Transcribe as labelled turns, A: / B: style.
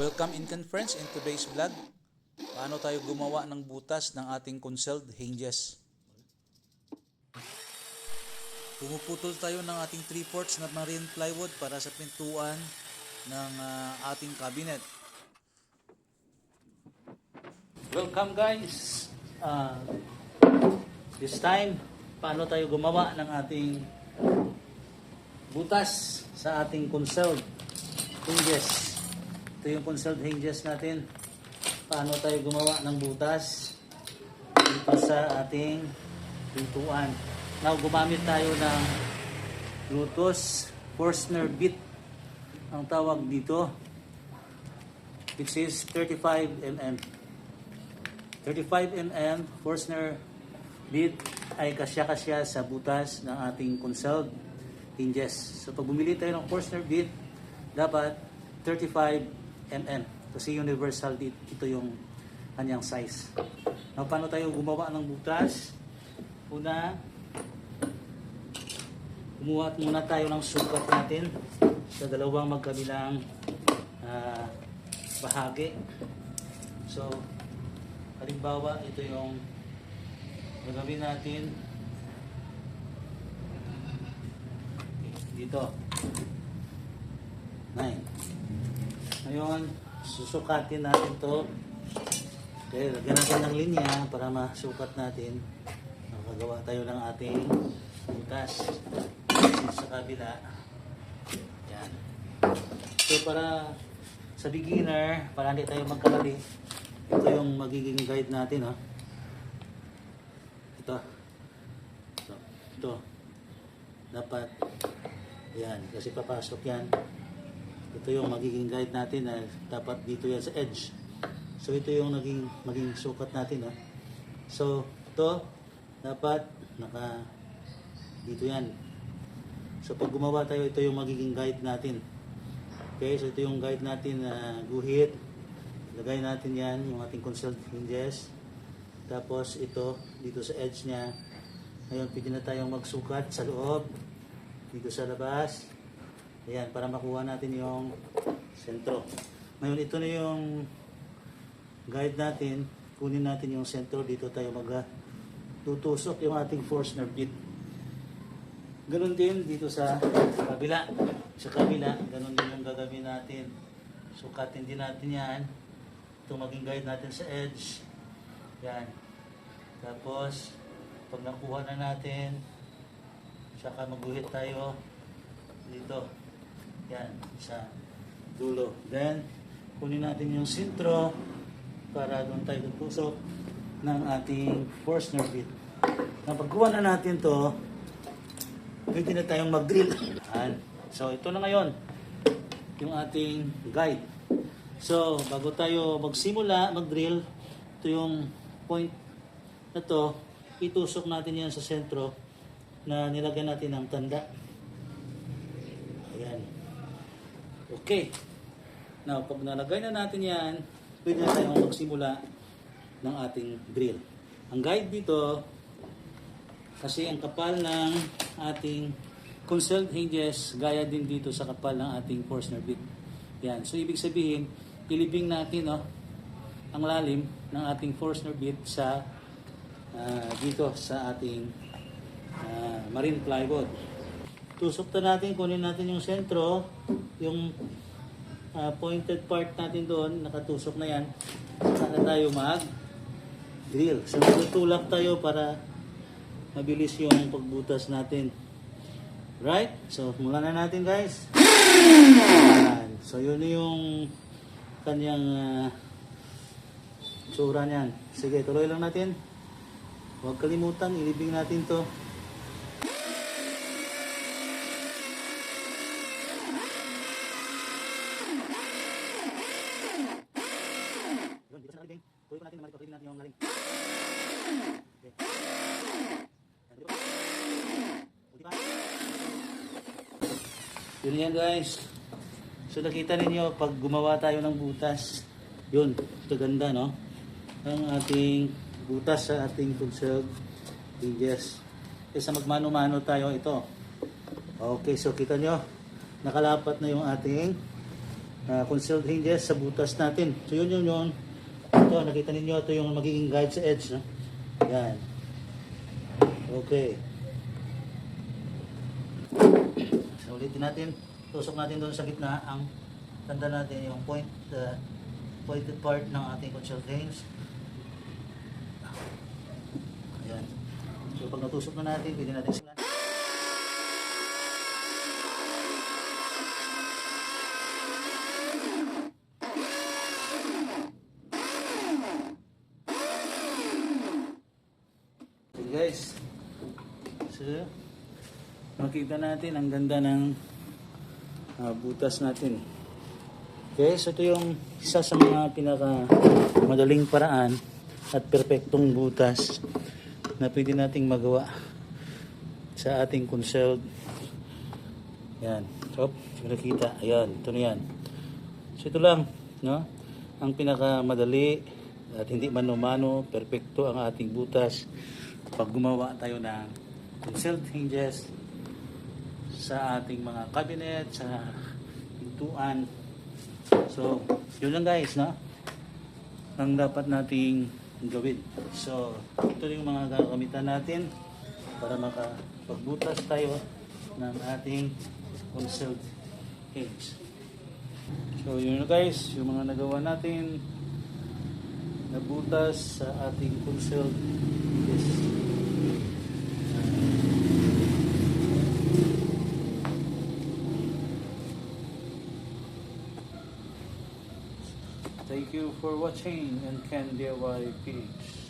A: Welcome in friends in today's vlog. Paano tayo gumawa ng butas ng ating concealed hinges. Pumuputol tayo ng ating 3 ports na marine plywood para sa pintuan ng ah, ating cabinet. Welcome guys! Ah, this time, paano tayo gumawa ng ating butas sa ating concealed hinges. Ito yung concealed hinges natin. Paano tayo gumawa ng butas dito sa ating pintuan. Now, gumamit tayo ng Bluetooth Forstner bit ang tawag dito which is 35 mm 35 mm Forstner bit ay kasya-kasya sa butas ng ating concealed hinges. So pag bumili tayo ng Forstner bit, dapat 35 mm kasi universal dit ito yung kanyang size. Now, paano tayo gumawa ng butas? Una, kumuha muna tayo ng sukat natin sa dalawang magkabilang ah, bahagi. So, halimbawa, ito yung gagawin natin dito. 9. Ngayon, susukatin natin to. Okay, lagyan natin ng linya para masukat natin. Makagawa tayo ng ating butas sa kabila. Yan. So para sa beginner, para hindi tayo magkalali, ito yung magiging guide natin. Ha? Ito. Ito. Ito. Dapat yan, kasi papasok yan. Ito yung magiging guide natin na dapat dito yan sa edge. So ito yung naging maging sukat natin ha. So ito dapat naka dito yan. So pag gumawa tayo ito yung magiging guide natin. Okay, so ito yung guide natin na guhit. Lagay natin yan yung ating concealed hinges. Tapos ito dito sa edge niya. Ngayon pwede na tayong magsukat sa loob dito sa labas. Ayan, para makuha natin yung sentro. Ngayon, ito na yung guide natin. Kunin natin yung sentro. Dito tayo mag tutusok yung ating Forstner bit. Ganon din dito sa kabila. Sa kabila, ganon din yung gagawin natin. Sukatin din natin yan. Ito maging guide natin sa edge. Yan. Tapos, pag nakuha na natin, Saka maguhit tayo dito. Yan, sa dulo. Then, kunin natin yung sintro para doon tayo tutusok ng ating Forstner bit. Na pagkuha na natin to, pwede na tayong mag-drill. So, ito na ngayon yung ating guide. So, bago tayo magsimula, mag-drill, ito yung point na to, itusok natin yan sa sentro na nilagyan natin ng tanda. Okay. Now, pag nalagay na natin yan, pwede na tayong magsimula ng ating drill. Ang guide dito, kasi ang kapal ng ating concealed hinges, gaya din dito sa kapal ng ating Forstner bit. Yan. So, ibig sabihin, ilibing natin no, ang lalim ng ating Forstner bit sa ah, dito sa ating Ah, marine plywood. Tusok na natin, kunin natin yung sentro, yung ah, pointed part natin doon, nakatusok na yan. Sana tayo mag drill. So tutulak tayo para mabilis yung pagbutas natin. Right? So mula na natin guys. Ayan. So yun yung kanyang uh, tsura niyan. Sige, tuloy lang natin. Huwag kalimutan, ilibing natin to. Nalibing. Tuloy ko natin ito. Tuloy natin yung naling. Okay. Pa. Yun yan guys. So nakita ninyo pag gumawa tayo ng butas. Yun, ito ganda no. Ang ating butas sa ating conserve hinges. Kaysa magmano-mano tayo ito. Okay, so kita nyo. Nakalapat na yung ating uh, concealed hinges sa butas natin. So yun yun yun. Ito, nakita ninyo, ito yung magiging guide sa edge. No? Yan. Okay. So ulitin natin. Tusok natin doon sa gitna ang tanda natin yung point uh, pointed part ng ating concealed hinge. Ayan. So pag natusok na natin, pwede natin simulan. Guys, so makita natin ang ganda ng ah, butas natin. Okay, so ito yung isa sa mga pinaka madaling paraan at perpektong butas na pwede nating magawa sa ating concealed. Yan. So, nakita. Ayan, ito na yan. So ito lang, no? Ang pinaka madali at hindi mano-mano, perpekto ang ating butas pag gumawa tayo ng concealed hinges sa ating mga cabinet, sa pintuan. So, yun lang guys, no? Ang dapat nating gawin. So, ito yung mga gagamitan natin para makapagbutas tayo ng ating concealed hinge. So, yun guys, yung mga nagawa natin na butas sa ating concealed hinges. Thank you for watching and Can DIY PH.